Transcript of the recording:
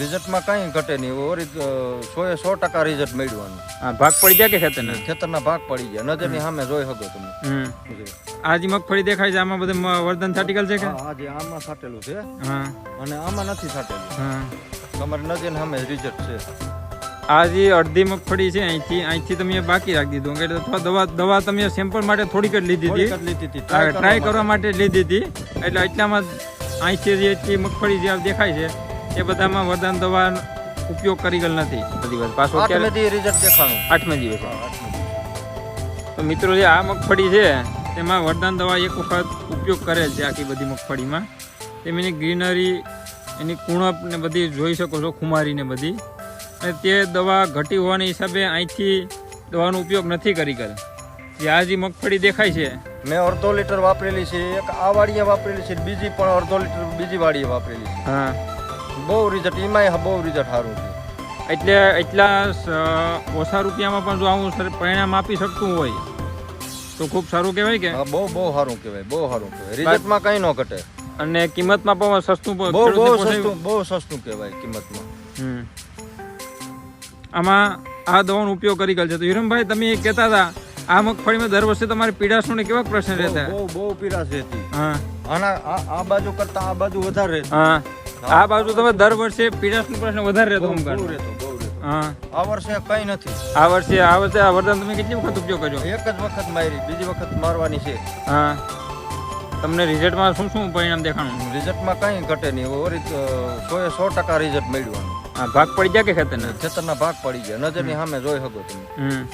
રિઝલ્ટમાં કંઈ ઘટે નહીં. ઓરી સો એ સો ટકા રિઝલ્ટ મેળવાનું હા ભાગ પડી ગયા કે ખેતરના? ખેતરના ભાગ પડી ગયા. નજરની સામે જોઈ શકો તમે. આજ મગફળી દેખાય છે આમાં બધું વર્ધન થર્ટિકલ છે કે? હા આજે આમાં સાટેલું છે. હા. અને આમાં નથી સાટેલું હા. તમારે નજર સામે રિઝલ્ટ છે. આ જે અડધી મગફળી છે અહીંથી અહીંથી તમે બાકી રાખી દીધું. એટલે અથવા દવા દવા તમે સેમ્પલ માટે થોડીક જ લીધી હતી. ટ્રાય કરવા માટે. લીધી હતી. એટલે એટલામાં અહીંથી જે મગફળી જે દેખાય છે એ બધામાં વરદાન દવા ઉપયોગ કરી ગયેલ નથી. બધી વાત. પાછો રિઝલ્ટ દેખાણું. આઠમા દિવસે તો મિત્રો જે આ મગફળી છે તેમાં વરદાન દવા એક વખત ઉપયોગ કરેલ છે આખી બધી મગફળીમાં. તેની ગ્રીનરી એની કુણપ ને બધી જોઈ શકો છો ખુમારીને બધી. અને તે દવા ઘટી હોવાના હિસાબે અહીંથી દવાનો ઉપયોગ નથી કરી કરે. જે આ જે મગફળી દેખાય છે મેં અડધો લીટર વાપરેલી છે એક આ વાડીએ વાપરેલી છે બીજી પણ અડધો લીટર બીજી વાડીએ વાપરેલી છે. હા. બહુ રિઝલ્ટ એમાંય બહુ રિઝલ્ટ સારું છે. એટલે એટલા ઓછા રૂપિયામાં પણ જો આવું પરિણામ આપી શકતું હોય તો ખૂબ સારું કહેવાય કે? બહુ બહુ સારું કહેવાય બહુ સારું કહેવાય. રિઝલ્ટમાં કંઈ ન ઘટે. અને કિંમતમાં પણ સસ્તું બહુ બહુ સસ્તું બહુ સસ્તું કહેવાય કિંમતમાં. આમાં આ દવાનો ઉપયોગ કરી ગયેલ છે. તો હિરમભાઈ તમે એ કહેતા હતા આ મગફળીમાં દર વર્ષે તમારી પીડાશનું ને કેવા પ્રશ્ન રહેતા? બહુ બહુ પીરાશ રહેતી. હા. આના આ બાજુ કરતા આ બાજુ વધારે રહેતી. હા. આ બાજુ તમે દર વર્ષે પીડાશનો પ્રશ્ન વધારે રહેતો રહેતો હા. આ વર્ષે કંઈ નથી. આ વર્ષે આ વર્ષે આ વરદાન તમે કેટલી વખત ઉપયોગ કર્યો? એક જ વખત મારી બીજી વખત મારવાની છે. હા. તમને રિઝલ્ટમાં શું શું પરિણામ દેખાણું? રિઝલ્ટમાં કંઈ ઘટે નહીં. ઓરી સો એ સો ટકા રિઝલ્ટ હા ભાગ પડી ગયા કે ખેતરના? ખેતરના ભાગ પડી ગયા. નજરની સામે જોઈ શકો તમે.